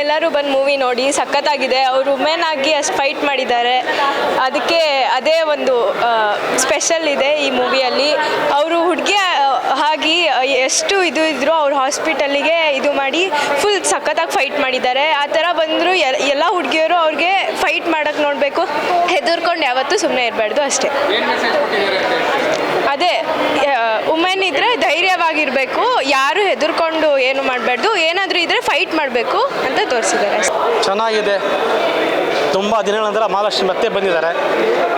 ಎಲ್ಲರೂ ಬಂದು ಮೂವಿ ನೋಡಿ, ಸಖತ್ತಾಗಿದೆ. ಅವರು ಉಮೆನ್ ಆಗಿ ಅಷ್ಟು ಫೈಟ್ ಮಾಡಿದ್ದಾರೆ. ಅದಕ್ಕೆ ಅದೇ ಒಂದು ಸ್ಪೆಷಲ್ ಇದೆ ಈ ಮೂವಿಯಲ್ಲಿ ಅವರು ಹುಡುಗಿ ಆಗಿ ಎಷ್ಟು ಇದು ಇದ್ರು ಅವ್ರು ಹಾಸ್ಪಿಟಲಿಗೆ ಇದು ಮಾಡಿ ಫುಲ್ ಸಖತ್ತಾಗಿ ಫೈಟ್ ಮಾಡಿದ್ದಾರೆ. ಆ ಥರ ಬಂದರೂ ಎಲ್ಲ ಹುಡುಗಿಯರು ಅವ್ರಿಗೆ ಫೈಟ್ ಮಾಡೋಕ್ಕೆ ನೋಡಬೇಕು. ಹೆದರ್ಕೊಂಡು ಯಾವತ್ತೂ ಸುಮ್ಮನೆ ಇರಬಾರ್ದು ಅಷ್ಟೇ ಏನ್ ಮೆಸೇಜ್ ಕೊಟ್ಟಿದ್ದಾರೆ ಅಂತ ಹೇಳ್ತೀರಾ? ಅದೇ ವುಮೆನ್ ಇದ್ರೆ ಧೈರ್ಯವಾಗಿರಬೇಕು ಯಾರು ಹೆದರ್ಕೊಂಡು ಏನು ಮಾಡಬಾರ್ದು ಏನಾದರೂ ಇದ್ರೆ ಫೈಟ್ ಮಾಡಬೇಕು ಅಂತ ತೋರಿಸಿದ್ದಾರೆ. ಚೆನ್ನಾಗಿದೆ. ತುಂಬ ದಿನಗಳ ನಂತರ ಮಹಾಲಕ್ಷ್ಮಿ ಮತ್ತೆ ಬಂದಿದ್ದಾರೆ.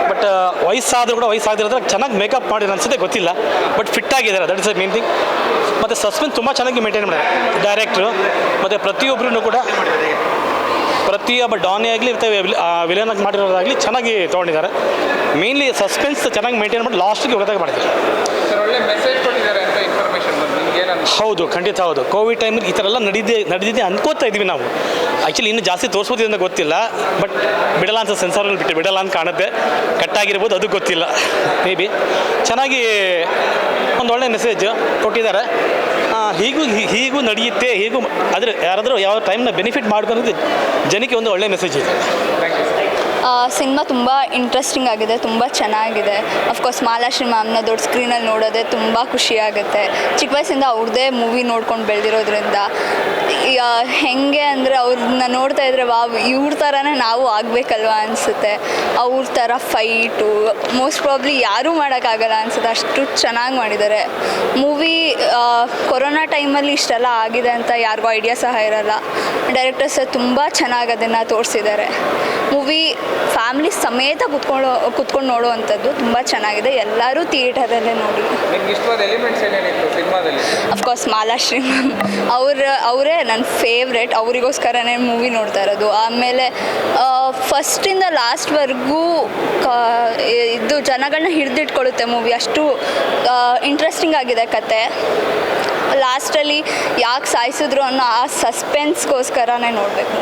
ಬಟ್ ವಯಸ್ಸಾದರೂ ಕೂಡ ವಯಸ್ಸಾಗಿರೋದ್ರೆ ಚೆನ್ನಾಗಿ ಮೇಕಪ್ ಮಾಡಿರೋ ಅನ್ಸುತ್ತೆ ಗೊತ್ತಿಲ್ಲ. ಬಟ್ ಫಿಟ್ ಆಗಿದ್ದಾರೆ that is a main thing ಮತ್ತು ಸಸ್ಪೆನ್ಸ್ ತುಂಬ ಚೆನ್ನಾಗಿ ಮೇಂಟೈನ್ ಮಾಡಿದ್ದಾರೆ. ಡೈರೆಕ್ಟ್ರು ಮತ್ತು ಪ್ರತಿಯೊಬ್ಬರೂ ಕೂಡ ಪ್ರತಿಯೊಬ್ಬ ಡಾನಿ ಆಗಲಿ ಇರ್ತವೆ ವಿಲನ್ ಆಗಿ ಮಾಡಿರೋದಾಗಲಿ ಚೆನ್ನಾಗಿ ತೊಗೊಂಡಿದ್ದಾರೆ. ಮೇನ್ಲಿ ಸಸ್ಪೆನ್ಸ್ ಚೆನ್ನಾಗಿ ಮೇಂಟೈನ್ ಮಾಡಿ ಲಾಸ್ಟಿಗೆ ಗೊತ್ತಾಗಿ ಮಾಡಿದ್ದಾರೆ ಸರ್ ಒಳ್ಳೆ ಮೆಸೇಜ್ ಕೊಟ್ಟಿದ್ದಾರೆ ಅಂತ ಇನ್ಫಾರ್ಮೇಶನ್ ಬಂದು ನಿಮ್ಗೆ ಏನಂತ ಹೌದು, ಖಂಡಿತ ಹೌದು. ಕೋವಿಡ್ ಟೈಮಲ್ಲಿ ಈ ಥರ ಎಲ್ಲ ನಡೀದೆ, ನಡೆದಿದೆ ಅನ್ಕೋತಾ ಇದ್ವಿ ನಾವು. ಆ್ಯಕ್ಚುಲಿ ಇನ್ನೂ ಜಾಸ್ತಿ ತೋರಿಸ್ಬೋದು ಅಂತ ಗೊತ್ತಿಲ್ಲ ಬಟ್ ಬಿಡಲ್ಲ ಅಂತ ಸೆನ್ಸಾರಲ್ಲಿ ಬಿಟ್ಟು ಬಿಡಲ್ಲ ಅಂತ ಕಾಣುತ್ತೆ. ಕಟ್ಟಾಗಿರ್ಬೋದು ಅದು ಗೊತ್ತಿಲ್ಲ. ಮೇ ಬಿ ಚೆನ್ನಾಗಿ ಒಂದು ಒಳ್ಳೆ ಮೆಸೇಜ್ ಕೊಟ್ಟಿದ್ದಾರೆ. ಹೀಗೂ ಹೀಗೂ ನಡೆಯುತ್ತೆ, ಹೀಗೂ, ಆದರೆ ಯಾರಾದರೂ ಯಾವ ಟೈಮ್ನ ಬೆನಿಫಿಟ್ ಮಾಡ್ಕೊಂಡು ಜನಕ್ಕೆ ಒಂದು ಒಳ್ಳೆ ಮೆಸೇಜ್ ಇದೆ. ಸಿನಿಮಾ ತುಂಬ ಇಂಟ್ರೆಸ್ಟಿಂಗ್ ಆಗಿದೆ, ತುಂಬ ಚೆನ್ನಾಗಿದೆ. ಅಫ್ಕೋರ್ಸ್ ಮಾಲಾಶ್ರೀ ಮ್ಯಾಮ್ನ ದೊಡ್ಡ ಸ್ಕ್ರೀನಲ್ಲಿ ನೋಡೋದೇ ತುಂಬ ಖುಷಿಯಾಗುತ್ತೆ ಚಿಕ್ಕ ವಯಸ್ಸಿಂದ ಅವ್ರದ್ದೇ ಮೂವಿ ನೋಡ್ಕೊಂಡು ಬೆಳೆದಿರೋದ್ರಿಂದ ಹೆಂಗೆ ಅಂದರೆ ಅವ್ರನ್ನ ನೋಡ್ತಾ ಇದ್ರೆ ವಾ ಇವ್ರ ಥರನೇ ನಾವು ಆಗಬೇಕಲ್ವಾ ಅನಿಸುತ್ತೆ. ಅವ್ರ ಥರ ಫೈಟು ಮೋಸ್ಟ್ ಪ್ರಾಬ್ಲಿ ಯಾರೂ ಮಾಡೋಕ್ಕಾಗಲ್ಲ ಅನಿಸುತ್ತೆ. ಅಷ್ಟು ಚೆನ್ನಾಗಿ ಮಾಡಿದ್ದಾರೆ ಮೂವಿ ಕೊರೋನಾ ಟೈಮಲ್ಲಿ ಇಷ್ಟೆಲ್ಲ ಆಗಿದೆ ಅಂತ ಯಾರಿಗೂ ಐಡಿಯಾ ಸಹ ಇರಲ್ಲ. ಡೈರೆಕ್ಟರ್ಸ್ ತುಂಬ ಚೆನ್ನಾಗಿ ಅದನ್ನು ತೋರಿಸಿದ್ದಾರೆ ಮೂವಿ ಫ್ಯಾಮಿಲಿ ಸಮೇತ ಕುತ್ಕೊಂಡು ಕುತ್ಕೊಂಡು ನೋಡುವಂಥದ್ದು ತುಂಬ ಚೆನ್ನಾಗಿದೆ. ಎಲ್ಲರೂ ಥಿಯೇಟರಲ್ಲೇ ನೋಡಿ. Of course Malashri ma'am. ಅವ್ರ ಅವರೇ ನನ್ನ ಫೇವ್ರೆಟ್ ಅವರಿಗೋಸ್ಕರನೇ ಮೂವಿ ನೋಡ್ತಾ ಇರೋದು. ಆಮೇಲೆ ಫಸ್ಟಿಂದ ಲಾಸ್ಟ್ವರೆಗೂ ಇದು ಜನಗಳನ್ನ ಹಿಡಿದಿಟ್ಕೊಳ್ಳುತ್ತೆ ಮೂವಿ ಅಷ್ಟು ಇಂಟ್ರೆಸ್ಟಿಂಗ್ ಆಗಿದೆ ಕತೆ. ಲಾಸ್ಟಲ್ಲಿ ಯಾಕೆ ಸಾಯಿಸಿದ್ರು ಅನ್ನೋ ಆ ಸಸ್ಪೆನ್ಸ್ಗೋಸ್ಕರನೇ ನೋಡಬೇಕು.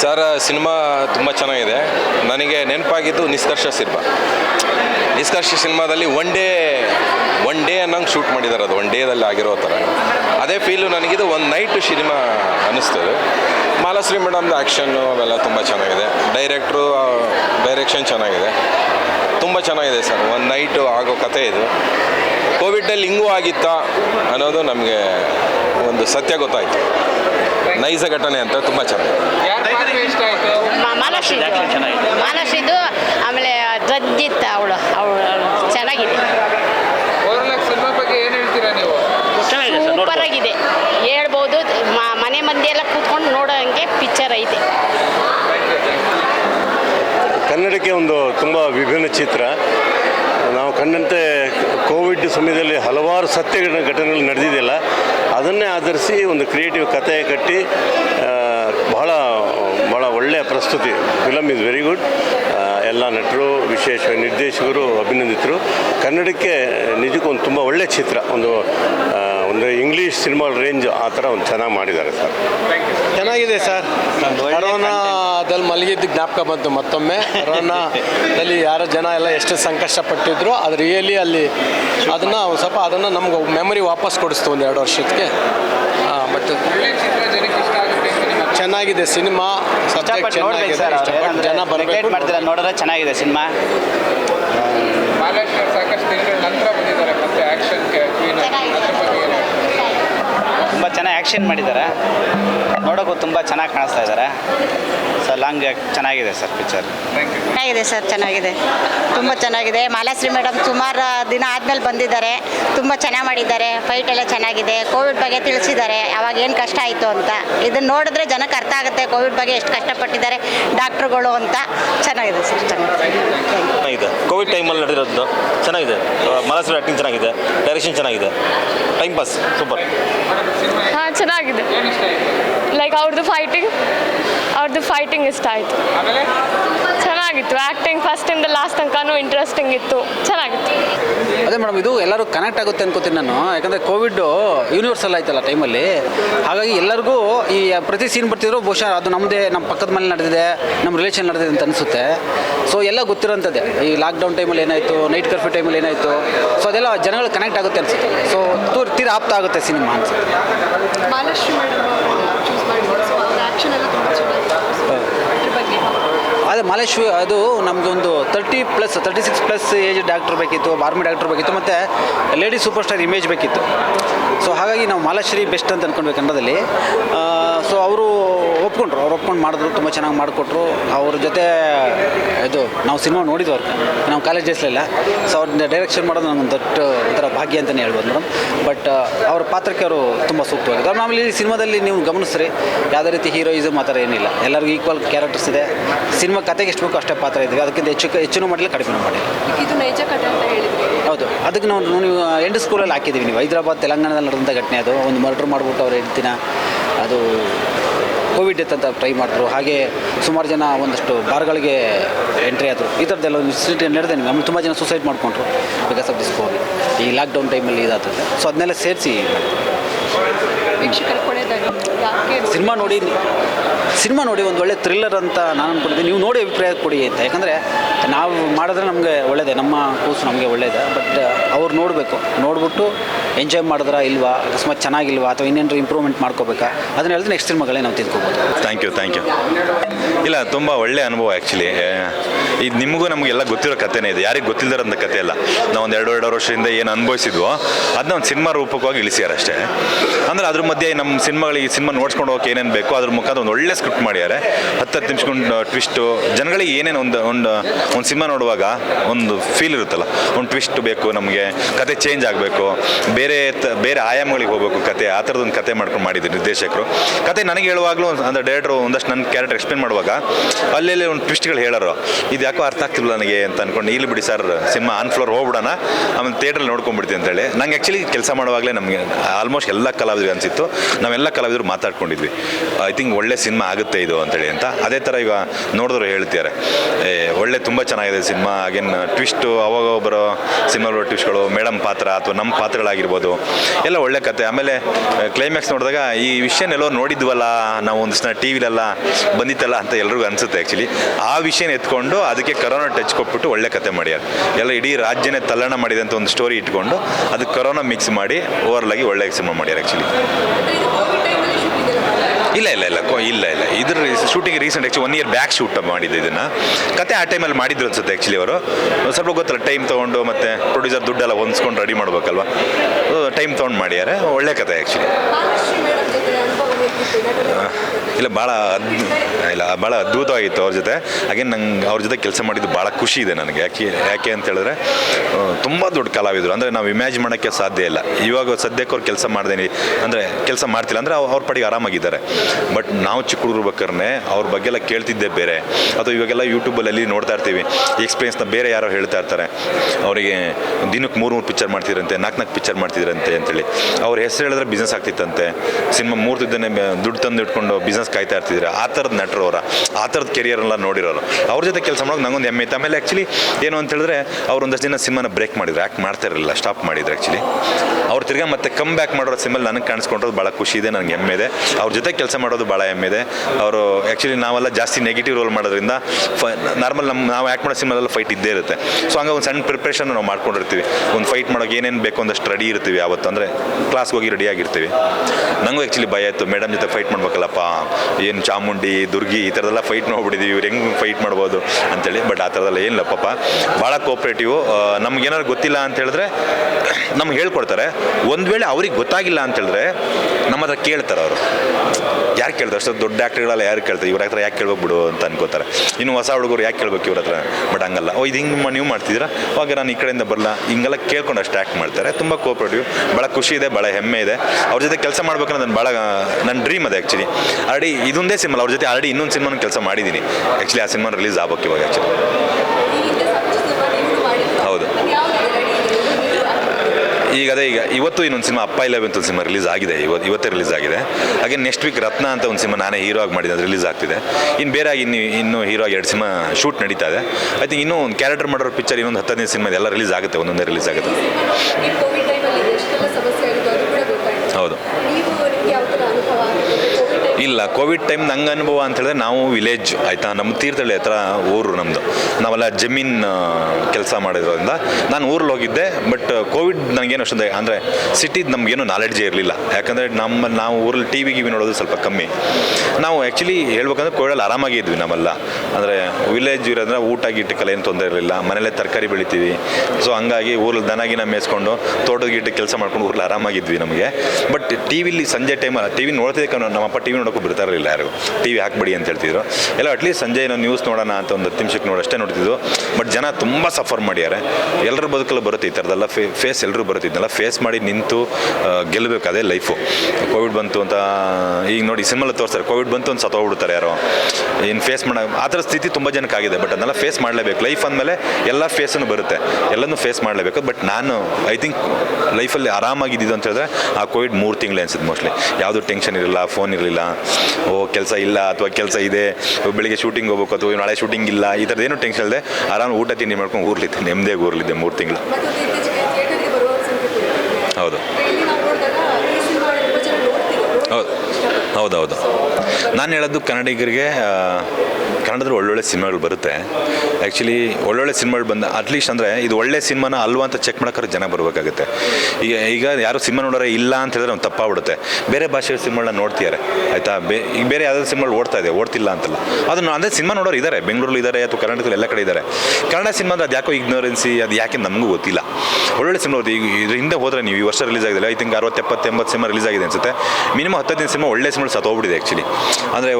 ಸರ್ ಸಿನಿಮಾ ತುಂಬ ಚೆನ್ನಾಗಿದೆ. ನನಗೆ ನೆನಪಾಗಿದ್ದು ನಿಷ್ಕರ್ಷ ಸಿನಿಮಾ. ನಿಷ್ಕರ್ಷ ಸಿನಿಮಾದಲ್ಲಿ ಒನ್ ಡೇ ಒನ್ ಡೇ ಅನ್ನೋಂಗೆ ಶೂಟ್ ಮಾಡಿದ್ದಾರೆ ಅದು, ಒನ್ ಡೇದಲ್ಲಿ ಆಗಿರೋ ಥರ. ಅದೇ ಫೀಲು ನನಗಿದು, ಒಂದು ನೈಟ್ ಸಿನಿಮಾ ಅನ್ನಿಸ್ತದೆ. ಮಾಲಾಶ್ರೀ ಮೇಡಮ್ದು ಆ್ಯಕ್ಷನ್ನು ಅವೆಲ್ಲ ತುಂಬ ಚೆನ್ನಾಗಿದೆ. ಡೈರೆಕ್ಟ್ರು ಡೈರೆಕ್ಷನ್ ಚೆನ್ನಾಗಿದೆ. ತುಂಬ ಚೆನ್ನಾಗಿದೆ ಸರ್, ಒಂದು ನೈಟು ಆಗೋ ಕತೆ ಇದು. ಕೋವಿಡಲ್ಲಿ ಹಿಂಗೂ ಆಗಿತ್ತಾ ಅನ್ನೋದು ನಮಗೆ ಒಂದು ಸತ್ಯ ಗೊತ್ತಾಯಿತು. ನೈಜ ಘಟನೆ ಅಂತ ತುಂಬ ಚೆನ್ನಾಗಿ ಮಾನಸಿದ್ದು ಆಮೇಲೆ ರಂಜಿತ್ ಅವಳು ಅವಳು ಚೆನ್ನಾಗಿದೆ. ಓವರಾಲ್ ಆಗಿ ಸಿನಿಮಾ ಬಗ್ಗೆ ಏನು ಹೇಳ್ತೀರಾ ನೀವು? ಸೂಪರ್ ಆಗಿದೆ ಹೇಳ್ಬೋದು ಮ- ಮನೆ ಮಂದಿ ಎಲ್ಲ ಕೂತ್ಕೊಂಡು ನೋಡೋಂಗೆ ಪಿಕ್ಚರ್ ಐತೆ. ಕನ್ನಡಕ್ಕೆ ಒಂದು ತುಂಬ ವಿಭಿನ್ನ ಚಿತ್ರ. ನಾವು ಕಂಡಂತೆ ಕೋವಿಡ್ ಸಮಯದಲ್ಲಿ ಹಲವಾರು ಸತ್ಯ ಘಟ- ಘಟನೆಗಳು ನಡೆದಿದೆಯಲ್ಲ ಅದನ್ನೇ ಆಧರಿಸಿ ಒಂದು ಕ್ರಿಯೇಟಿವ್ ಕತೆ ಕಟ್ಟಿ ಬಹಳ ಬಹಳ ಒಳ್ಳೆಯ ಪ್ರಸ್ತುತಿ. ಫಿಲಮ್ ಇಸ್ ವೆರಿ ಗುಡ್ ಎಲ್ಲ ನಟರು ವಿಶೇಷ ನಿರ್ದೇಶಕರು ಅಭಿನಂದಿತರು. ಕನ್ನಡಕ್ಕೆ ನಿಜಕ್ಕೂ ಒಂದು ತುಂಬ ಒಳ್ಳೆಯ ಚಿತ್ರ. ಒಂದು ಒಂದು ಇಂಗ್ಲೀಷ್ ಸಿನಿಮಾ ರೇಂಜ್ ಆ ಥರ ಒಂದು ಚೆನ್ನಾಗಿ ಮಾಡಿದ್ದಾರೆ ಸರ್. ಚೆನ್ನಾಗಿದೆ ಸರ್. ಕರೋನಾದಲ್ಲಿ ಮಲಗಿದ್ದ ಜ್ಞಾಪಕ ಬಂತು ಮತ್ತೊಮ್ಮೆ. ಕರೋನಾದಲ್ಲಿ ಯಾರ ಜನ ಎಲ್ಲ ಎಷ್ಟು ಸಂಕಷ್ಟ ಪಟ್ಟಿದ್ರು ಅದು ರಿಯಲಿ ಅಲ್ಲಿ ಅದನ್ನು ಸ್ವಲ್ಪ ಅದನ್ನು ನಮ್ಗೆ ಮೆಮೊರಿ ವಾಪಸ್ ಕೊಡಿಸ್ತು ಒಂದು ಎರಡು ವರ್ಷಕ್ಕೆ. ಬಟ್ ಚೆನ್ನಾಗಿದೆ ಸಿನಿಮಾ ಬರಬೇಕು. ಮಾಡ್ತಾರೆ ನೋಡಿದ್ರೆ ಚೆನ್ನಾಗಿದೆ ಸಿನಿಮಾ. ಸಾಕಷ್ಟು ದಿನಗಳ ನಂತರ ಬಂದಿದ್ದಾರೆ ಮತ್ತೆ ಆಕ್ಷನ್ ಕ್ವೀನ್ ತುಂಬ ಚೆನ್ನಾಗಿ ಆ್ಯಕ್ಷನ್ ಮಾಡಿದ್ದಾರೆ. ನೋಡೋಕ್ಕೂ ತುಂಬ ಚೆನ್ನಾಗಿ ಕಾಣಿಸ್ತಾ ಇದ್ದಾರೆ. ಸೊ ಲಾಂಗ್ ಚೆನ್ನಾಗಿದೆ ಸರ್ ಪಿಕ್ಚರ್ ಚೆನ್ನಾಗಿದೆ ಸರ್ ಚೆನ್ನಾಗಿದೆ. ತುಂಬ ಚೆನ್ನಾಗಿದೆ. ಮಾಲಾಶ್ರೀ ಮೇಡಮ್ ಸುಮಾರು ದಿನ ಆದಮೇಲೆ ಬಂದಿದ್ದಾರೆ. ತುಂಬ ಚೆನ್ನಾಗಿ ಮಾಡಿದ್ದಾರೆ. ಫೈಟ್ ಎಲ್ಲ ಚೆನ್ನಾಗಿದೆ. ಕೋವಿಡ್ ಬಗ್ಗೆ ತಿಳಿಸಿದ್ದಾರೆ. ಅವಾಗ ಏನು ಕಷ್ಟ ಆಯಿತು ಅಂತ. ಇದನ್ನು ನೋಡಿದ್ರೆ ಜನಕ್ಕೆ ಅರ್ಥ ಆಗುತ್ತೆ. ಕೋವಿಡ್ ಬಗ್ಗೆ ಎಷ್ಟು ಕಷ್ಟಪಟ್ಟಿದ್ದಾರೆ ಡಾಕ್ಟ್ರುಗಳು ಅಂತ. ಚೆನ್ನಾಗಿದೆ ಸರ್ ಚೆನ್ನಾಗಿದೆ. ಚೆನ್ನಾಗಿದೆ. ಕೋವಿಡ್ ಟೈಮಲ್ಲಿ ನಡೆದಿರೋದು ಚೆನ್ನಾಗಿದೆ. ಮಾಲಾಶ್ರೀ ಆ್ಯಕ್ಟಿಂಗ್ ಚೆನ್ನಾಗಿದೆ. ಡೈರೆಕ್ಷನ್ ಚೆನ್ನಾಗಿದೆ. ಟೈಮ್ ಪಾಸ್ ಸೂಪರ್ ಹಾಂ ಚೆನ್ನಾಗಿದೆ. ಲೈಕ್ ಅವ್ರದ್ದು ಫೈಟಿಂಗ್ ಅವ್ರದ್ದು ಫೈಟಿಂಗ್ ಇಷ್ಟ ಆಯಿತು. ಚೆನ್ನಾಗಿತ್ತು. ಆ್ಯಕ್ಟಿಂಗ್ ಫಸ್ಟಿಂದ ಲಾಸ್ಟ್ ತನಕನು ಇಂಟ್ರೆಸ್ಟಿಂಗ್ ಇತ್ತು. ಚೆನ್ನಾಗಿತ್ತು. ಅದೇ ಮೇಡಮ್ ಇದು ಎಲ್ಲರೂ ಕನೆಕ್ಟ್ ಆಗುತ್ತೆ ಅನ್ಕೋತೀನಿ ನಾನು. ಯಾಕಂದರೆ ಕೋವಿಡ್ ಯೂನಿವರ್ಸಲ್ ಆಯ್ತಲ್ಲ ಟೈಮಲ್ಲಿ ಹಾಗಾಗಿ ಎಲ್ಲರಿಗೂ ಈ ಪ್ರತಿ ಸೀನ್ ಬರ್ತಿದ್ರು ಬಹುಶಃ ಅದು ನಮ್ಮದೇ ನಮ್ಮ ಪಕ್ಕದ ಮನೆ ನಡೆದಿದೆ ನಮ್ಮ ರಿಲೇಷನ್ ನಡೆದಿದೆ ಅಂತ ಅನಿಸುತ್ತೆ. ಸೊ ಎಲ್ಲ ಗೊತ್ತಿರೋಂಥದ್ದೇ. ಈ ಲಾಕ್ಡೌನ್ ಟೈಮಲ್ಲಿ ಏನಾಯಿತು ನೈಟ್ ಕರ್ಫ್ಯೂ ಟೈಮಲ್ಲಿ ಏನಾಯಿತು. ಸೊ ಅದೆಲ್ಲ ಜನಗಳು ಕನೆಕ್ಟ್ ಆಗುತ್ತೆ ಅನಿಸುತ್ತೆ. ಸೊ ತೀರ ತೀರಾ ಆಪ್ತ ಆಗುತ್ತೆ ಸಿನಿಮಾ ಅನ್ಸುತ್ತೆ. ಅದೇ ಮಾಲೇಶ್ವ, ಅದು ನಮ್ಗೆ ಒಂದು thirty plus thirty six plus age doctor ಬೇಕಿತ್ತು ಬಾರ್ಮಿ ಡಾಕ್ಟರ್ ಬೇಕಿತ್ತು, ಮತ್ತು ಲೇಡಿ ಸೂಪರ್ ಸ್ಟಾರ್ ಇಮೇಜ್ ಬೇಕಿತ್ತು. ಸೊ ಹಾಗಾಗಿ ನಾವು ಮಾಲಾಶ್ರೀ ಬೆಸ್ಟ್ ಅಂತ ಅಂದ್ಕೊಂಡ್ವಿ ಕನ್ನಡದಲ್ಲಿ ಒಪ್ಕೊಂಡ್ರು ಅವ್ರು ಒಪ್ಕೊಂಡು ಮಾಡಿದ್ರು ತುಂಬ ಚೆನ್ನಾಗಿ ಮಾಡಿಕೊಟ್ರು. ಅವ್ರ ಜೊತೆ ಇದು ನಾವು ಸಿನಿಮಾ ನೋಡಿದ್ವಿ ಅವ್ರಿಗೆ ನಾವು ಕಾಲೇಜ್ ಡೇಸ್ಲಿಲ್ಲ ಸೊ ಅವ್ರನ್ನ ಡೈರೆಕ್ಷನ್ ಮಾಡೋದು ನನಗೊಂದು ದೊಡ್ಡ ಒಂಥರ ಭಾಗ್ಯ ಅಂತಲೇ ಹೇಳ್ಬೋದು ಮೇಡಮ್ ಬಟ್ ಅವ್ರ ಪಾತ್ರಕ್ಕೆ ಅವರು ತುಂಬ ಸೂಕ್ತವಾಗಿದ್ದಾರೆ ಆಮೇಲೆ ಈ ಸಿನಿಮಾದಲ್ಲಿ ನೀವು ಗಮನಿಸ್ರಿ. ಯಾವುದೇ ರೀತಿ ಹೀರೋಯಿಸಮ್ ಆ ಥರ ಏನಿಲ್ಲ. ಎಲ್ಲರಿಗೂ ಈಕ್ವಲ್ ಕ್ಯಾರೆಕ್ಟರ್ಸ್ ಇದೆ. ಸಿನಿಮಾ ಕತೆಗೆ ಎಷ್ಟು ಬೇಕು ಅಷ್ಟೇ ಪಾತ್ರ ಇದ್ದೀವಿ. ಅದಕ್ಕಿಂತ ಹೆಚ್ಚು ಹೆಚ್ಚು ಮಾಡಲಿ ಕಡಿಮೆ ಮಾಡಿ ಇದು ನೈಜ ಕಥೆ ಅಂತ ಹೌದು. ಅದಕ್ಕೆ ನಾವು ನೀವು ಎಂಡ್ ಸ್ಕೂಲಲ್ಲಿ ಹಾಕಿದ್ದೀವಿ ನೀವು. ಹೈದರಾಬಾದ್ ತೆಲಂಗಾಣದಲ್ಲಿ ನಡೆದಂಥ ಘಟನೆ ಅದು. ಒಂದು ಮರ್ಡ್ರ್ ಮಾಡಿಬಿಟ್ಟು ಅವ್ರ ಹೆಂಡ್ತಿನ ಅದು ಕೋವಿಡ್ ಡೆತ್ ಅಂತ ಟ್ರೈ ಮಾಡಿದ್ರು. ಹಾಗೆ ಸುಮಾರು ಜನ ಒಂದಷ್ಟು ಬಾರ್ಗಳಿಗೆ ಎಂಟ್ರಿ ಆದರು. ಈ ಥರದ್ದೆಲ್ಲ ಒಂದು ಇನ್ಸಿಡೆಂಟ್ ನಡೆದೇ ಆಮೇಲೆ ತುಂಬ ಜನ ಸುಸೈಡ್ ಮಾಡಿಕೊಂಡ್ರು. ಬಿಕಾಸ್ ಆಫ್ ದಿಸ್ ಕೋವಿಡ್ ಈ ಲಾಕ್ಡೌನ್ ಟೈಮಲ್ಲಿ ಇದಾಗ್ತದೆ ಸೊ ಅದನ್ನೆಲ್ಲ ಸೇರಿಸಿ ಯಾಕೆ ಸಿನಿಮಾ ನೋಡಿ ಸಿನಿಮಾ ನೋಡಿ ಒಂದು ಒಳ್ಳೆ ಥ್ರಿಲ್ಲರ್ ಅಂತ ನಾನು ಅನ್ಕೊಂಡಿದ್ದೀನಿ. ನೀವು ನೋಡಿ ಅಭಿಪ್ರಾಯ ಕೊಡಿ ಅಂತ. ಯಾಕಂದರೆ ನಾವು ಮಾಡಿದ್ರೆ ನಮಗೆ ಒಳ್ಳೇದೇ. ನಮ್ಮ ಕೂಸು ನಮಗೆ ಒಳ್ಳೇದೇ. ಬಟ್ ಅವ್ರು ನೋಡಬೇಕು. ನೋಡ್ಬಿಟ್ಟು ಎಂಜಾಯ್ ಮಾಡಿದ್ರಾ ಇಲ್ವಾ? ಅಕಸ್ಮಾತ್ ಚೆನ್ನಾಗಿಲ್ವಾ? ಅಥವಾ ಇನ್ನೇನು ಇಂಪ್ರೂವ್ಮೆಂಟ್ ಮಾಡ್ಕೋಬೇಕಾ? ಅದನ್ನ ಹೇಳಿದ್ರೆ ನೆಕ್ಸ್ಟ್ ಸಿನಿಮಾಗಳೇ ನಾವು ತಿಳ್ಕೊಬೋದು ಥ್ಯಾಂಕ್ ಯು ಥ್ಯಾಂಕ್ ಯು ಇಲ್ಲ ತುಂಬ ಒಳ್ಳೆ ಅನುಭವ ಆ್ಯಕ್ಚುಲಿ ಇದು ನಿಮಗೂ ನಮಗೆಲ್ಲ ಗೊತ್ತಿರೋ ಕಥೆನೇ ಇದೆ. ಯಾರಿಗೆ ಗೊತ್ತಿಲ್ಲದಂಥ ಕಥೆ ಅಲ್ಲ. ನಾವು ಒಂದು ಎರಡು ಎರಡು ವರ್ಷದಿಂದ ಏನು ಅನುಭವಿಸಿದ್ವೋ ಅದನ್ನ ಒಂದು ಸಿನಿಮಾ ರೂಪಕವಾಗಿ ಇಳಿಸ್ಯಾರಷ್ಟೇ ಅಂದರೆ ಅದ್ರ ಮಧ್ಯೆ ನಮ್ಮ ಸಿನಿಮಾಗಳಿಗೆ ಸಿನಿಮಾ ನೋಡ್ಸ್ಕೊಂಡು ಹೋಗಕ್ಕೆ ಏನೇನು ಬೇಕು ಅದ್ರ ಮುಖಾಂತರ ಒಂದು ಒಳ್ಳೆ ಸ್ಕ್ರಿಪ್ಟ್ ಮಾಡಿದ್ದಾರೆ ಹತ್ತು ಹತ್ತು ನಿಮಿಷಕ್ಕೊಂದು ಟ್ವಿಸ್ಟು ಜನಗಳಿಗೆ ಏನೇನು ಒಂದು ಒಂದು ಒಂದು ಸಿನಿಮಾ ನೋಡುವಾಗ ಒಂದು ಫೀಲ್ ಇರುತ್ತಲ್ಲ. ಒಂದು ಟ್ವಿಸ್ಟ್ ಬೇಕು ನಮಗೆ, ಕತೆ ಚೇಂಜ್ ಆಗಬೇಕು. ಬೇರೆ ಬೇರೆ ಆಯಾಮಗಳಿಗೆ ಹೋಗಬೇಕು ಕತೆ, ಆ ಥರದೊಂದು ಕತೆ ಮಾಡ್ಕೊಂಡು ಮಾಡಿದ್ರು ನಿರ್ದೇಶಕರು. ಕತೆ ನನಗೆ ಹೇಳುವಾಗಲೂ ಅಂದರೆ ಡೈರೆಕ್ಟ್ರು ಒಂದಷ್ಟು ನನ್ನ ಕ್ಯಾರೆಕ್ಟರ್ ಎಕ್ಸ್ಪ್ಲೇನ್ ಮಾಡುವಾಗ ಅಲ್ಲೆಲ್ಲಿ ಒಂದು ಟ್ವಿಸ್ಟ್ಗಳು ಹೇಳೋರು. ಇದು ಯಾಕೋ ಅರ್ಥ ಆಗ್ತಿಲ್ಲ ನನಗೆ ಅಂತ ಅನ್ಕೊಂಡು, ಇಲ್ಲಿ ಬಿಡಿ ಸರ್ ಸಿನಿಮಾ ಆನ್ ಫ್ಲೋರ್ ಹೋಗ್ಬಿಡೋಣ. ಆಮೇಲೆ ಥಿಯೇಟ್ರಲ್ಲಿ ನೋಡ್ಕೊಂಡ್ಬಿಡ್ತೀನಿ ಅಂತೇಳಿ ನಂಗೆ ಆ್ಯಕ್ಚುಲಿ ಕೆಲಸ ಮಾಡುವಾಗಲೇ ನಮಗೆ ಆಲ್ಮೋಸ್ಟ್ ಎಲ್ಲ ಕಲಾವಿದರಿಗೆ ಅನಿಸಿತ್ತು. ನಾವೆಲ್ಲ ಕಲಾವಿದರು ಮಾತಾಡ್ಕೊಂಡಿದ್ವಿ. ಐ ಥಿಂಕ್ ಒಳ್ಳೆ ಸಿನಿಮಾ ಆಗುತ್ತೆ ಇದು, ಅಂತೇಳಿ ಅಂತ. ಅದೇ ಥರ ಈಗ ನೋಡಿದ್ರು ಹೇಳ್ತಿದ್ದಾರೆ. ಒಳ್ಳೆ ತುಂಬ ಚೆನ್ನಾಗಿದೆ ಸಿನಿಮಾ. ಅಗೇನ್ ಟ್ವಿಸ್ಟು ಅವಾಗ ಬರೋ ಸಿನಿಮಾ ಟ್ವಿಸ್ಟ್ಗಳು ಮೇಡಮ್ ಪಾತ್ರ ಅಥವಾ ನಮ್ಮ ಪಾತ್ರಗಳಾಗಿರ್ಬೋದು, ಎಲ್ಲ ಒಳ್ಳೆ ಕತೆ. ಆಮೇಲೆ ಕ್ಲೈಮ್ಯಾಕ್ಸ್ ನೋಡಿದಾಗ ಈ ವಿಷಯನೆಲ್ಲೋ ನೋಡಿದ್ವಲ್ಲ, ನಾವು ಒಂದಿಷ್ಟು ಟಿ ವಿಲೆಲ್ಲ ಬಂದಿತ್ತಲ್ಲ ಅಂತ ಎಲ್ರಿಗೂ ಅನಿಸುತ್ತೆ ಆ್ಯಕ್ಚುಲಿ ಆ ವಿಷಯನ ಎತ್ಕೊಂಡು ಅದಕ್ಕೆ ಕರೋನಾ ಟಚ್ ಕೊಟ್ಬಿಟ್ಟು ಒಳ್ಳೆ ಕತೆ ಮಾಡ್ಯಾರ ಎಲ್ಲ ಇಡೀ ರಾಜ್ಯನೇ ತಲ್ಲಣ ಮಾಡಿದಂಥ ಒಂದು ಸ್ಟೋರಿ ಇಟ್ಕೊಂಡು ಅದಕ್ಕೆ ಕರೋನಾ ಮಿಕ್ಸ್ ಮಾಡಿ ಓವರ್ಲಾಗಿ ಒಳ್ಳೆ ಸಿನಿಮಾ ಮಾಡ್ಯಾರ ಆ್ಯಕ್ಚುಲಿ ಇಲ್ಲ ಇಲ್ಲ ಇಲ್ಲ ಇಲ್ಲ ಇಲ್ಲ. ಇದ್ರ shooting recent actually one year back shoot ಮಾಡಿದ್ದು ಇದನ್ನ. ಕತೆ ಆ ಟೈಮಲ್ಲಿ ಮಾಡಿದ್ರು ಅನ್ಸುತ್ತೆ ಆ್ಯಕ್ಚುಲಿ ಅವರು. ಸ್ವಲ್ಪ ಗೊತ್ತಲ್ಲ ಟೈಮ್ ತೊಗೊಂಡು ಮತ್ತೆ ಪ್ರೊಡ್ಯೂಸರ್ ದುಡ್ಡೆಲ್ಲ ಹೊಂದ್ಸ್ಕೊಂಡು ರೆಡಿ ಮಾಡ್ಬೇಕಲ್ವಾ? ಟೈಮ್ ತೊಗೊಂಡು ಮಾಡ್ಯಾರೆ ಒಳ್ಳೆ ಕತೆ ಆ್ಯಕ್ಚುಲಿ ಇಲ್ಲ ಭಾಳ ಇಲ್ಲ ಭಾಳ ಅದ್ಭುತವಾಗಿತ್ತು ಅವ್ರ ಜೊತೆ. ಹಾಗೆ ನಂಗೆ ಅವ್ರ ಜೊತೆ ಕೆಲಸ ಮಾಡಿದ್ದು ಭಾಳ ಖುಷಿ ಇದೆ ನನಗೆ. ಯಾಕೆ ಯಾಕೆ ಅಂತ ಹೇಳಿದ್ರೆ ತುಂಬ ದೊಡ್ಡ ಕಲಾವಿದರು. ಅಂದರೆ ನಾವು ಇಮ್ಯಾಜ್ ಮಾಡೋಕ್ಕೆ ಸಾಧ್ಯ ಇಲ್ಲ. ಇವಾಗ ಸದ್ಯಕ್ಕೆ ಅವ್ರು ಕೆಲಸ ಮಾಡ್ದೇನೆ. ಅಂದರೆ ಕೆಲಸ ಮಾಡ್ತಿಲ್ಲ. ಅಂದರೆ ಅವ್ರ ಪಡೆಗೆ ಆರಾಮಾಗಿದ್ದಾರೆ. ಬಟ್ ನಾವು ಚಿಕ್ಕ ಹುಡುಗರು ಬೇಕಾದ್ರೆ ಅವ್ರ ಬಗ್ಗೆ ಎಲ್ಲ ಕೇಳ್ತಿದ್ದೆ ಬೇರೆ. ಅಥವಾ ಇವಾಗೆಲ್ಲ ಯೂಟ್ಯೂಬಲ್ಲಿ ನೋಡ್ತಾ ಇರ್ತೀವಿ. ಎಕ್ಸ್ಪೀರಿಯನ್ಸ್ನ ಬೇರೆ ಯಾರೋ ಹೇಳ್ತಾ ಇರ್ತಾರೆ. ಅವರಿಗೆ ದಿನಕ್ಕೆ ಮೂರು ಮೂರು ಪಿಕ್ಚರ್ ಮಾಡ್ತಿದ್ರಂತೆ ನಾಲ್ಕು ನಾಲ್ಕು ಪಿಕ್ಚರ್ ಮಾಡ್ತಿದ್ರಂತೆ ಅಂತೇಳಿ. ಅವ್ರ ಹೆಸರು ಹೇಳಿದ್ರೆ ಬಿಸ್ನೆಸ್ ಆಗ್ತಿತ್ತಂತೆ. ಸಿನಿಮಾ ಮೂರು ದಿನ ದುಡ್ಡು ತಂದು ಇಟ್ಕೊಂಡು ಬಿಸ್ನೆಸ್ ಕಾಯ್ತಾ ಇರ್ತಿದ್ರು ಆ ಥರದ ನಟರು ಅವರ. ಆ ಥರದ ಕೆರಿಯರ್ನೆಲ್ಲ ನೋಡಿರೋರು. ಅವ್ರ ಜೊತೆ ಕೆಲಸ ಮಾಡೋಕೆ ನಂಗೊಂದು ಹೆಮ್ಮೆ ಇತ್ತು. ಆಮೇಲೆ ಆ್ಯಕ್ಚುಲಿ ಏನು ಅಂತ ಹೇಳಿದ್ರೆ ಅವ್ರು ಒಂದಷ್ಟು ದಿನ ಸಿನಿಮಾನ ಬ್ರೇಕ್ ಮಾಡಿದ್ರು. ಆ್ಯಕ್ಟ್ ಮಾಡ್ತಾ ಇರಲಿಲ್ಲ. ಸ್ಟಾಪ್ ಮಾಡಿದ್ರು ಆ್ಯಕ್ಚುಲಿ ಅವ್ರು ತಿರ್ಗಾ ಮತ್ತೆ ಕಮ್ ಬ್ಯಾಕ್ ಮಾಡೋರ ಸಿನಿಮಲ್ಲಿ ನನಗೆ ಕಾಣಿಸ್ಕೊಂಡ್ರೆ ಭಾಳ ಖುಷಿ ಇದೆ, ನನಗೆ ಹೆಮ್ಮೆ ಇದೆ. ಅವ್ರ ಜೊತೆ ಕೆಲಸ ಮಾಡೋದು ಭಾಳ ಹೆಮ್ಮೆ ಇದೆ. ಅವರು ಆ್ಯಕ್ಚುಲಿ ನಾವೆಲ್ಲ ಜಾಸ್ತಿ ನೆಗೆಟಿವ್ ರೋಲ್ ಮಾಡೋದ್ರಿಂದ ಫ ನಾರ್ಮಲ್ ನಮ್ಮ ನಾವು ಆ್ಯಕ್ಟ್ ಮಾಡೋ ಸಿನಿಮಾಲೆಲ್ಲ ಫೈಟ್ ಇದ್ದೇ ಇರುತ್ತೆ. ಸೊ ಹಂಗೆ ಒಂದು ಸಣ್ಣ ಪ್ರಿಪ್ರೇಷನ್ ನಾವು ಮಾಡ್ಕೊಂಡಿರ್ತೀವಿ. ಒಂದು ಫೈಟ್ ಮಾಡೋಕೆ ಏನೇನು ಬೇಕು ಒಂದಷ್ಟು ರೆಡಿ ಇರ್ತೀವಿ ಅವತ್ತು ಅಂದರೆ ಕ್ಲಾಸ್ಗೆ ಹೋಗಿ ರೆಡಿ ಆಗಿರ್ತೀವಿ. ನನಗೂ ಆ್ಯಕ್ಚುಲಿ ಭಯ ಇತ್ತು. ಮೇಡಮ್ ಜೊತೆ ಫೈಟ್ ಮಾಡ್ಬೇಕಲ್ಲಪ್ಪ. ಏನು ಚಾಮುಂಡಿ, ದುರ್ಗಿ ಈ ಥರದೆಲ್ಲ ಫೈಟ್ ನೋಡ್ಬಿಟ್ಟಿದ್ದೀವಿ ಇವ್ರು ಹೆಂಗೆ ಫೈಟ್ ಮಾಡ್ಬೋದು ಅಂತೇಳಿ. ಬಟ್ ಆ ಥರದೆಲ್ಲ ಏನಿಲ್ಲ ಪಾಪ. ಭಾಳ ಕೋಪ್ರೇಟಿವು ನಮ್ಗೇನಾದ್ರು ಗೊತ್ತಿಲ್ಲ ಅಂತ ಹೇಳಿದ್ರೆ ನಮ್ಗೆ ಹೇಳ್ಕೊಡ್ತಾರೆ. ಒಂದು ವೇಳೆ ಅವ್ರಿಗೆ ಗೊತ್ತಾಗಿಲ್ಲ ಅಂತ ಹೇಳಿದ್ರೆ ನಮ್ಮ ಹತ್ರ ಕೇಳ್ತಾರೆ ಅವರು. ಯಾರು ಕೇಳ್ತಾರೆ? ಅಷ್ಟು ದೊಡ್ಡ ಆ್ಯಕ್ಟರ್ಗಳೆಲ್ಲ ಯಾರು ಕೇಳ್ತಾರೆ? ಇವ್ರ ಹತ್ರ ಯಾಕೆ ಕೇಳ್ಬೇಕು ಬಿಡು ಅಂತ ಅನ್ಕೋತಾರೆ. ಇನ್ನು ಹೊಸ ಹುಡುಗರು ಯಾಕೆ ಕೇಳ್ಬೇಕು ಇವ್ರ ಹತ್ರ? ಬಟ್ ಹಂಗಲ್ಲ. ಓ, ಇದು ಹಿಂಗೆ ನೀವು ಮಾಡ್ತಿದ್ದೀರಾ? ಅವಾಗ ನಾನು ಈ ಕಡೆಯಿಂದ ಬರಲ್ಲ ಹಿಂಗೆಲ್ಲ ಕೇಳ್ಕೊಂಡು ಅಷ್ಟು ಆ್ಯಕ್ಟ್ ಮಾಡ್ತಾರೆ. ತುಂಬ ಕೋಪರೇಟಿವ್ ಭಾಳ ಖುಷಿ ಇದೆ ಭಾಳ ಹೆಮ್ಮೆ ಇದೆ. ಅವ್ರ ಜೊತೆ ಕೆಲಸ ಮಾಡ್ಬೇಕಂದ್ರೆ ನಾನು ಭಾಳ ನನ್ನ ಡ್ರೀಮ್ ಅದೇ ಆ್ಯಕ್ಚುಲಿ ಆಲ್ರೆಡಿ ಇದೊಂದೇ ಸಿನಿಮಾ ಅವ್ರ ಜೊತೆ ಆಲ್ರೆಡಿ ಇನ್ನೊಂದು ಸಿನಿಮಾನು ಕೆಲಸ ಮಾಡಿದ್ದೀನಿ ಆ್ಯಕ್ಚುಲಿ ಆ ಸಿನಿಮಾ ರಿಲೀಸ್ ಆಗ್ಬೇಕು ಇವಾಗ ಆ್ಯಕ್ಚುಲಿ ಇವತ್ತು ಇನ್ನೊಂದು ಸಿನಿಮಾ ಅಪ್ಪ ಇಲ್ಲ ಅಂತ ಒಂದು ಸಿನಿಮಾ ರಿಲೀಸ್ ಆಗಿದೆ. ಇವತ್ತು ಇವತ್ತೇ ರಿಲೀಸ್ ಆಗಿದೆ. ಹಾಗೆ ನೆಕ್ಸ್ಟ್ ವೀಕ್ ರತ್ನ ಅಂತ ಒಂದು ಸಿನಿಮಾ ನಾನೇ ಹೀರೋ ಆಗಿ ಮಾಡಿದೆ ಅದು ರಿಲೀಸ್ ಆಗ್ತಿದೆ. ಇನ್ನು ಬೇರೆ ಆಗಿ ಇನ್ನು ಇನ್ನೂ ಹೀರೋ ಆಗಿ ಎರಡು ಸಿನಿಮಾ ಶೂಟ್ ನಡೀತಾ ಇದೆ. ಐ ಥಿಂಕ್ ಇನ್ನೂ ಒಂದು ಕ್ಯಾರೆಕ್ಟರ್ ಮಾಡೋರು ಪಿಕ್ಚರ್ ಇನ್ನೊಂದು ಹತ್ತನೇ ಸಿನಿಮಾ ಎಲ್ಲ ರಿಲೀಸ್ ಆಗುತ್ತೆ, ಒಂದೊಂದೇ ರಿಲೀಸ್ ಆಗುತ್ತೆ ಈ ಕೋವಿಡ್ ಟೈಮಲ್ಲಿ ಎಷ್ಟೆಲ್ಲ ಸಮಸ್ಯೆ ಆಗಿತ್ತು ಅದು ಕೂಡ ಗೊತ್ತಾಯ್ತು ಹೌದು ನೀವು ನಿಮ್ಗೆ ಯಾವ ಥರ ಅನುಭವ ಆಗಿದೆ ಕೋವಿಡ್ ಟೈಮಲ್ಲಿ ಇಲ್ಲ ಕೋವಿಡ್ ಟೈಮ್ ನಂಗೆ ಅನುಭವ ಅಂತ ಹೇಳಿದ್ರೆ ನಾವು ವಿಲೇಜ್ ಆಯಿತಾ? ನಮ್ಮ ತೀರ್ಥಹಳ್ಳಿ ಹತ್ರ ಊರು ನಮ್ಮದು ನಾವೆಲ್ಲ ಜಮೀನ್ ಕೆಲಸ ಮಾಡಿರೋದ್ರಿಂದ ನಾನು ಊರಲ್ಲಿ ಹೋಗಿದ್ದೆ ಬಟ್ ಕೋವಿಡ್ ನನಗೇನು ಅಷ್ಟೊಂದು, ಅಂದರೆ ಸಿಟಿದು ನಮಗೇನು ನಾಲೆಡ್ಜೇ ಇರಲಿಲ್ಲ. ಯಾಕಂದರೆ ನಮ್ಮ ನಾವು ಊರಲ್ಲಿ ಟಿ ವಿ ಗಿವಿ ನೋಡೋದು ಸ್ವಲ್ಪ ಕಮ್ಮಿ. ನಾವು ಆ್ಯಕ್ಚುಲಿ ಹೇಳ್ಬೇಕಂದ್ರೆ ಕೋವಿಡಲ್ಲಿ ಆರಾಮಾಗಿ ಇದ್ವಿ ನಾವೆಲ್ಲ ಅಂದರೆ ವಿಲೇಜ್ ಇರೋದ್ರೆ ಊಟ ಗಿಟ್ಟಕ್ಕೆಲ್ಲ ಏನು ತೊಂದರೆ ಇರಲಿಲ್ಲ. ಮನೇಲೆ ತರಕಾರಿ ಬೆಳಿತೀವಿ. ಸೊ ಹಂಗಾಗಿ ಊರಲ್ಲಿ ದನಗಿನ ಮೇಸ್ಕೊಂಡು ತೋಟದ ಗಿಟ್ಟಕ್ಕೆ ಕೆಲಸ ಮಾಡ್ಕೊಂಡು ಊರಲ್ಲಿ ಆರಾಮಾಗಿದ್ವಿ ನಮಗೆ. ಬಟ್ ಟಿ ವಿಲಿ ಸಂಜೆ ಟೈಮಲ್ಲಿ ಟಿ ವಿ ನೋಡ್ತಿದ್ದಕ್ಕೆ ನಮ್ಮಪ್ಪ ಟಿ ವಿ ನೋಡೋಕ್ಕೂ ಬಿಡ್ತಾ ಇರಲಿಲ್ಲ ಯಾರು ಟಿ ವಿ ಹಾಕ್ಬಿಡಿ ಅಂತ ಹೇಳ್ತಿದ್ರು. ಎಲ್ಲ ಅಟ್ಲೀಸ್ಟ್ ಸಂಜೆ ಏನೋ ನ್ಯೂಸ್ ನೋಡೋಣ ಅಂತ ಒಂದು ಹತ್ತು ನಿಮಿಷಕ್ಕೆ ನೋಡಿ, ಅಷ್ಟೇ ನೋಡ್ತಿದ್ವು. ಬಟ್ ಜನ ತುಂಬ ಸಫರ್ ಮಾಡ್ಯಾರೆ ಎಲ್ಲರ ಬದುಕಲ್ಲೂ ಬರುತ್ತೆ ಈ ಥರದ್ದೆಲ್ಲ ಫೇ ಫೇಸ್ ಎಲ್ಲರೂ ಬರುತ್ತಿದ್ದಲ್ಲ. ಫೇಸ್ ಮಾಡಿ ನಿಂತು ಗೆಲ್ಲಬೇಕು ಅದೇ ಲೈಫು ಕೋವಿಡ್ ಬಂತು ಅಂತ, ಈಗ ನೋಡಿ ಸಿನಿಮಲ್ಲಿ ತೋರಿಸ್ತಾರೆ. ಕೋವಿಡ್ ಬಂತು ಅಂತ ಸತ್ತೋಗ್ಬಿಡ್ತಾರೆ ಯಾರೋ. ಏನು ಫೇಸ್ ಮಾಡೋ, ಆ ಥರ ಸ್ಥಿತಿ ತುಂಬ ಜನಕ್ಕೆ ಆಗಿದೆ. ಬಟ್ ಅದನ್ನೆಲ್ಲ ಫೇಸ್ ಮಾಡಲೇಬೇಕು. ಲೈಫ್ ಅಂದಮೇಲೆ ಎಲ್ಲ ಫೇಸನ್ನು ಬರುತ್ತೆ. ಎಲ್ಲನೂ ಫೇಸ್ ಮಾಡಲೇಬೇಕು. ಬಟ್ ನಾನು ಐ ಥಿಂಕ್ ಲೈಫಲ್ಲಿ ಆರಾಮಾಗಿದ್ದು ಅಂತ ಹೇಳಿದ್ರೆ, ಆ ಕೋವಿಡ್ ಮೂರು ತಿಂಗಳೇ ಅನ್ಸುತ್ತೆ ಮೋಸ್ಟ್ಲಿ ಯಾವುದೂ ಟೆನ್ಷನ್ ಇರಲಿಲ್ಲ ಫೋನ್ ಇರಲಿಲ್ಲ ಓ ಕೆಲಸ ಇಲ್ಲ ಅಥವಾ ಕೆಲಸ ಇದೆ ಬೆಳಿಗ್ಗೆ ಶೂಟಿಂಗ್ ಹೋಗ್ಬೇಕು ಅಥವಾ ನಾಳೆ ಶೂಟಿಂಗ್ ಇಲ್ಲ ಈ ಥರದ್ದು ಏನು ಟೆನ್ಷನ್ ಇಲ್ಲದೆ ಆರಾಮ್ ಊಟ ತಿಂಡಿ ಮಾಡ್ಕೊಂಡು ಊರ್ಲಿದ್ದೆ ನೆಮ್ಮದಿಯಾಗಿ ಊರ್ಲಿದ್ದೆ ಮೂರು ತಿಂಗಳು. ಹೌದು. ಹೌದು. ಹೌದು ಹೌದು. ನಾನು ಹೇಳೋದು ಕನ್ನಡಿಗರಿಗೆ ಕನ್ನಡದಲ್ಲಿ ಒಳ್ಳೊಳ್ಳೆ ಸಿನಿಮಾಗಳು ಬರುತ್ತೆ. ಆ್ಯಕ್ಚುಲಿ ಒಳ್ಳೊಳ್ಳೆ ಸಿನಿಮಾಗಳು ಬಂದ ಅಟ್ಲೀಸ್ಟ್ ಅಂದರೆ ಇದು ಒಳ್ಳೆ ಸಿನಿಮಾನ ಅಲ್ವಾ ಅಂತ ಚೆಕ್ ಮಾಡೋಕ್ಕಾದ್ರೆ ಜನ ಬರಬೇಕಾಗುತ್ತೆ. ಈಗ ಈಗ ಯಾರು ಸಿನಿಮಾ ನೋಡೋರೆ ಇಲ್ಲ ಅಂತ ಹೇಳಿದ್ರೆ ಅವ್ನು ತಪ್ಪಾಗ್ಬಿಡುತ್ತೆ. ಬೇರೆ ಭಾಷೆಯ ಸಿನಿಮಾಗಳನ್ನ ನೋಡ್ತಿದ್ದಾರೆ, ಆಯಿತಾ? ಬೇ, ಈಗ ಬೇರೆ ಯಾವುದಾದ್ರು ಸಿನಿಮಾಗಳು ಓಡ್ತಾ ಇದೆ, ಓಡ್ತಿಲ್ಲ ಅಂತಲ್ಲ. ಅದನ್ನು ಅಂದರೆ ಸಿನಿಮಾ ನೋಡೋರು ಇದ್ದಾರೆ ಬೆಂಗಳೂರಲ್ಲಿ ಇದ್ದಾರೆ ಅಥವಾ ಕರ್ನಾಟಕದಲ್ಲಿ ಎಲ್ಲ ಕಡೆ ಇದ್ದಾರೆ ಕನ್ನಡ ಸಿನಿಮಾ ಅದು ಯಾಕೋ ಇಗ್ನೋರೆನ್ಸಿ ಅದು ಯಾಕೆ ನಮಗೂ ಗೊತ್ತಿಲ್ಲ. ಒಳ್ಳೊಳ್ಳೆ ಸಿನಿಮಾ ಈಗ ಇದ್ರ ಹಿಂದೆ ಹೋದರೆ ನೀವು ಈ ವರ್ಷ ರಿಲೀಸ್ ಆಗಿದೆ ಐ ತಿಂಕ್ ಅರವತ್ತು ಎಪ್ಪತ್ತು ಸಿನಿಮಾ ರಿಲೀಸ್ ಆಗಿದೆ ಅನ್ಸುತ್ತೆ. ಮಿನಿಮಮ್ ಹತ್ತೈದು ಸಿನಿಮಾ ಒಳ್ಳೆ ಸಿನಿಮಾ ಸತ್ತೋಗ್ಬಿಟ್ಟಿದೆ ಆ್ಯಕ್ಚುಲಿ ಅಂದರೆ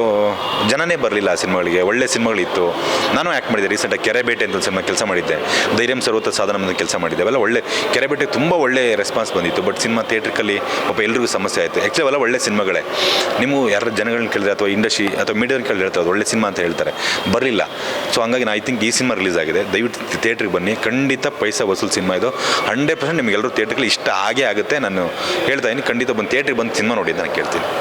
ಜನನೇ ಬರಲಿಲ್ಲ ಆ ಸಿನಿಮಾಗಳಿಗೆ, ಒಳ್ಳೆ ಸಿನಿಮಾಗಳಿತ್ತು. ನಾನು ಆ್ಯಕ್ಟ್ ಮಾಡಿದ್ದೆ. ರೀಸೆಂಟಾಗಿ ಕೆರೆಬೇಟೆ ಅಂತ ಸಿನಿಮಾ ಕೆಲಸ ಮಾಡಿದ್ದೆ. ಧೈರ್ಯಂ ಸರ್ವತ ಸಾಧನ ಅಂತ ಕೆಲಸ ಮಾಡಿದ್ದೆ. ಅವೆಲ್ಲ ಒಳ್ಳೆ ಕೆರೆಬೇಟೆಗೆ ತುಂಬ ಒಳ್ಳೆ ರೆಸ್ಪಾನ್ಸ್ ಬಂದಿತ್ತು. ಬಟ್ ಸಿನಿಮಾ ಥಿಯೇಟ್ರಿಕಲ್ಲಿ ಪಾಪ ಎಲ್ರಿಗೂ ಸಮಸ್ಯೆ ಆಯಿತು. ಆ್ಯಕ್ಚುಲಿ ಅವೆಲ್ಲ ಒಳ್ಳೆ ಸಿನಿಮಾಗಳೇ. ನೀವು ಯಾರು ಜನಗಳನ್ನ ಕೇಳಿದ್ರೆ ಅಥವಾ ಇಂಡಸ್ಟ್ರಿ ಅಥವಾ ಮೀಡಿಯಾ ಕೇಳಿದ್ರೆ ಅದು ಒಳ್ಳೆ ಸಿನಿಮಾ ಅಂತ ಹೇಳ್ತಾರೆ. ಬರಲಿಲ್ಲ. ಸೊ ಹಂಗಾಗಿ ನಾ ಐ ಥಿಂಕ್ ಈ ಸಿನಿಮಾ ರಿಲೀಸ್ ಆಗಿದೆ. ದಯವಿಟ್ಟು ಥಿಯೇಟ್ರಿಗೆ ಬನ್ನಿ. ಖಂಡಿತ ಪೈಸಾ ವಸೂಲ್ ಸಿನಿಮಾ ಇದು. ಹಂಡ್ರೆಡ್ ಪರ್ಸೆಂಟ್ ನಿಮಗೆಲ್ಲರೂ ಥಿಯೇಟ್ರಲ್ಲಿ ಇಷ್ಟ ಆಗೇ ಆಗುತ್ತೆ. ನಾನು ಹೇಳ್ತಾ ಇದ್ದೀನಿ, ಖಂಡಿತ ಬಂದು ಥಿಯೇಟ್ರಿಗೆ ಬಂದು ಸಿನಿಮಾ ನೋಡಿ ಅಂತ ನಾನು ಕೇಳ್ತೀನಿ.